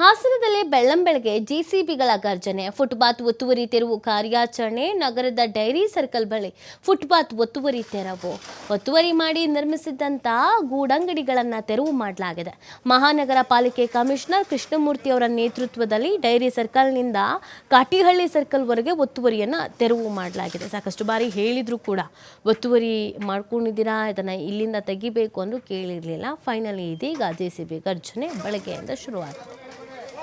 ಹಾಸನದಲ್ಲಿ ಬೆಳ್ಳಂಬೆಳಗ್ಗೆ ಜೆಸಿಬಿಗಳ ಗರ್ಜನೆ. ಫುಟ್ಪಾತ್ ಒತ್ತುವರಿ ತೆರವು ಕಾರ್ಯಾಚರಣೆ ನಗರದ ಡೈರಿ ಸರ್ಕಲ್ ಬಳಿ ಫುಟ್ಪಾತ್ ಒತ್ತುವರಿ ತೆರವು. ಒತ್ತುವರಿ ಮಾಡಿ ನಿರ್ಮಿಸಿದ್ದಂಥ ಗೂಡಂಗಡಿಗಳನ್ನು ತೆರವು ಮಾಡಲಾಗಿದೆ. ಮಹಾನಗರ ಪಾಲಿಕೆ ಕಮಿಷನರ್ ಕೃಷ್ಣಮೂರ್ತಿ ಅವರ ನೇತೃತ್ವದಲ್ಲಿ ಡೈರಿ ಸರ್ಕಲ್ನಿಂದ ಕಾಟಿಹಳ್ಳಿ ಸರ್ಕಲ್ವರೆಗೆ ಒತ್ತುವರಿಯನ್ನು ತೆರವು ಮಾಡಲಾಗಿದೆ. ಸಾಕಷ್ಟು ಬಾರಿ ಹೇಳಿದರೂ ಕೂಡ ಒತ್ತುವರಿ ಮಾಡ್ಕೊಂಡಿದ್ದೀರಾ? ಇದನ್ನು ಇಲ್ಲಿಂದ ತೆಗಿಬೇಕು ಅಂದರೂ ಕೇಳಿರಲಿಲ್ಲ. ಫೈನಲಿ ಇದೀಗ ಜೆ ಸಿ ಬಿ ಗರ್ಜನೆ ಬೆಳಗ್ಗೆಯಿಂದ ಶುರುವಾಗಿದೆ.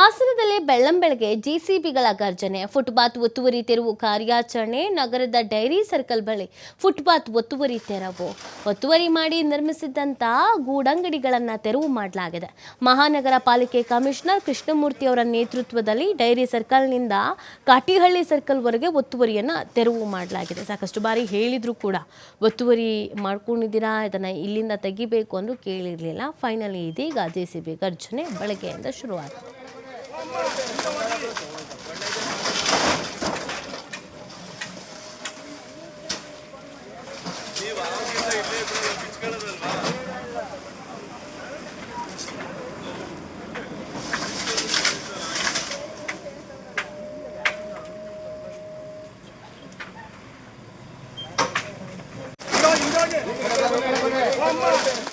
ಹಾಸನದಲ್ಲಿ ಬೆಳ್ಳಂಬೆಳಗ್ಗೆ ಜೆಸಿಬಿಗಳ ಗರ್ಜನೆ. ಫುಟ್ಪಾತ್ ಒತ್ತುವರಿ ತೆರವು ಕಾರ್ಯಾಚರಣೆ ನಗರದ ಡೈರಿ ಸರ್ಕಲ್ ಬಳಿ ಫುಟ್ಪಾತ್ ಒತ್ತುವರಿ ತೆರವು. ಒತ್ತುವರಿ ಮಾಡಿ ನಿರ್ಮಿಸಿದ್ದಂಥ ಗೂಡಂಗಡಿಗಳನ್ನು ತೆರವು ಮಾಡಲಾಗಿದೆ. ಮಹಾನಗರ ಪಾಲಿಕೆ ಕಮಿಷನರ್ ಕೃಷ್ಣಮೂರ್ತಿ ಅವರ ನೇತೃತ್ವದಲ್ಲಿ ಡೈರಿ ಸರ್ಕಲ್ನಿಂದ ಕಾಟಿಹಳ್ಳಿ ಸರ್ಕಲ್ವರೆಗೆ ಒತ್ತುವರಿಯನ್ನು ತೆರವು ಮಾಡಲಾಗಿದೆ. ಸಾಕಷ್ಟು ಬಾರಿ ಹೇಳಿದರೂ ಕೂಡ ಒತ್ತುವರಿ ಮಾಡ್ಕೊಂಡಿದ್ದೀರಾ, ಇದನ್ನು ಇಲ್ಲಿಂದ ತೆಗಿಬೇಕು ಅಂದರೂ ಕೇಳಿರಲಿಲ್ಲ. ಫೈನಲಿ ಇದೀಗ ಜೆ ಸಿ ಬಿ ಗರ್ಜನೆ ಬೆಳಗ್ಗೆಯಿಂದ ಶುರುವಾಗಿದೆ. One more.